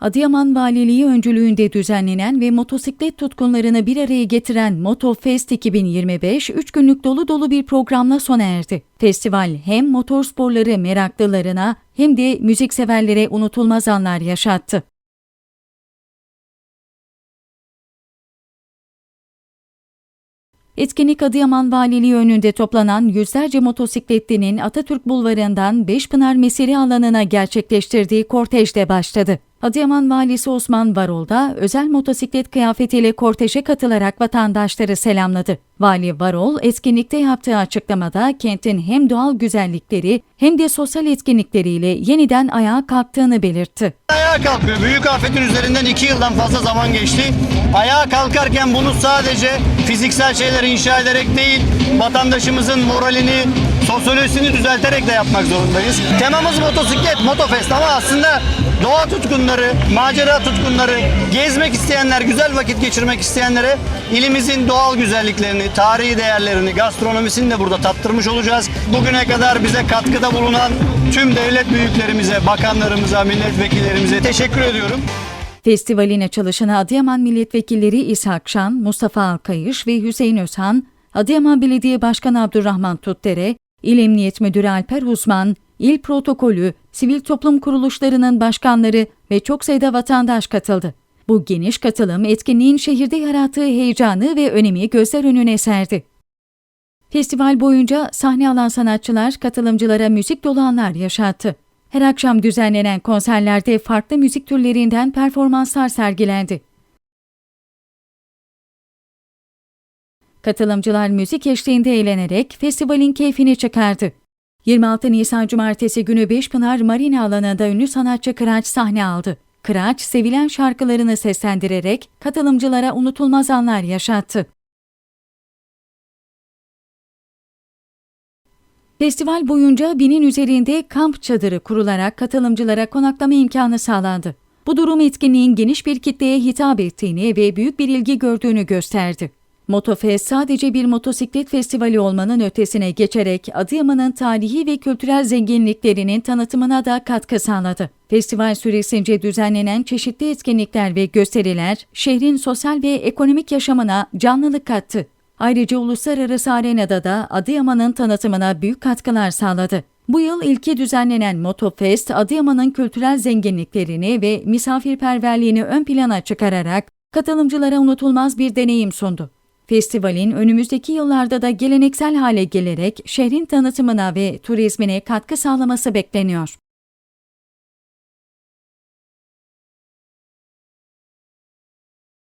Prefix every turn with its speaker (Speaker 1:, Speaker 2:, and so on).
Speaker 1: Adıyaman Valiliği öncülüğünde düzenlenen ve motosiklet tutkunlarını bir araya getiren MotoFest 2025, 3 günlük dolu dolu bir programla sona erdi. Festival hem motorsporları meraklılarına hem de müzikseverlere unutulmaz anlar yaşattı. Etkinlik Adıyaman Valiliği önünde toplanan yüzlerce motosikletlinin Atatürk Bulvarı'ndan Beşpınar Mesire alanına gerçekleştirdiği kortejde başladı. Adıyaman Valisi Osman Varol da özel motosiklet kıyafetiyle korteje katılarak vatandaşları selamladı. Vali Varol etkinlikte yaptığı açıklamada kentin hem doğal güzellikleri hem de sosyal etkinlikleriyle yeniden ayağa kalktığını belirtti.
Speaker 2: Ayağa kalkıyor. Büyük afetin üzerinden iki yıldan fazla zaman geçti. Ayağa kalkarken bunu sadece fiziksel şeyleri inşa ederek değil, vatandaşımızın moralini, sosyolojisini düzelterek de yapmak zorundayız. Temamız motosiklet, motofest ama aslında doğa tutkunları, macera tutkunları, gezmek isteyenler, güzel vakit geçirmek isteyenlere ilimizin doğal güzelliklerini, tarihi değerlerini, gastronomisini de burada tattırmış olacağız. Bugüne kadar bize katkıda bulunan tüm devlet büyüklerimize, bakanlarımıza, milletvekillerimize teşekkür ediyorum.
Speaker 1: Festivalin açılışına Adıyaman milletvekilleri İshak Şan, Mustafa Alkayış ve Hüseyin Özhan, Adıyaman Belediye Başkanı Abdurrahman Tutdere, İl Emniyet Müdürü Alper Uzman, İl Protokolü, sivil toplum kuruluşlarının başkanları ve çok sayıda vatandaş katıldı. Bu geniş katılım etkinliğin şehirde yarattığı heyecanı ve önemi gözler önüne serdi. Festival boyunca sahne alan sanatçılar katılımcılara müzik dolu anlar yaşattı. Her akşam düzenlenen konserlerde farklı müzik türlerinden performanslar sergilendi. Katılımcılar müzik eşliğinde eğlenerek festivalin keyfini çıkardı. 26 Nisan Cumartesi günü Beşpınar Marina alanında ünlü sanatçı Kıraç sahne aldı. Kıraç, sevilen şarkılarını seslendirerek katılımcılara unutulmaz anlar yaşattı. Festival boyunca binin üzerinde kamp çadırı kurularak katılımcılara konaklama imkanı sağlandı. Bu durum etkinliğin geniş bir kitleye hitap ettiğini ve büyük bir ilgi gördüğünü gösterdi. Motofest sadece bir motosiklet festivali olmanın ötesine geçerek Adıyaman'ın tarihi ve kültürel zenginliklerinin tanıtımına da katkı sağladı. Festival süresince düzenlenen çeşitli etkinlikler ve gösteriler şehrin sosyal ve ekonomik yaşamına canlılık kattı. Ayrıca uluslararası arenada da Adıyaman'ın tanıtımına büyük katkılar sağladı. Bu yıl ilki düzenlenen Motofest, Adıyaman'ın kültürel zenginliklerini ve misafirperverliğini ön plana çıkararak katılımcılara unutulmaz bir deneyim sundu. Festivalin önümüzdeki yıllarda da geleneksel hale gelerek şehrin tanıtımına ve turizmine katkı sağlaması bekleniyor.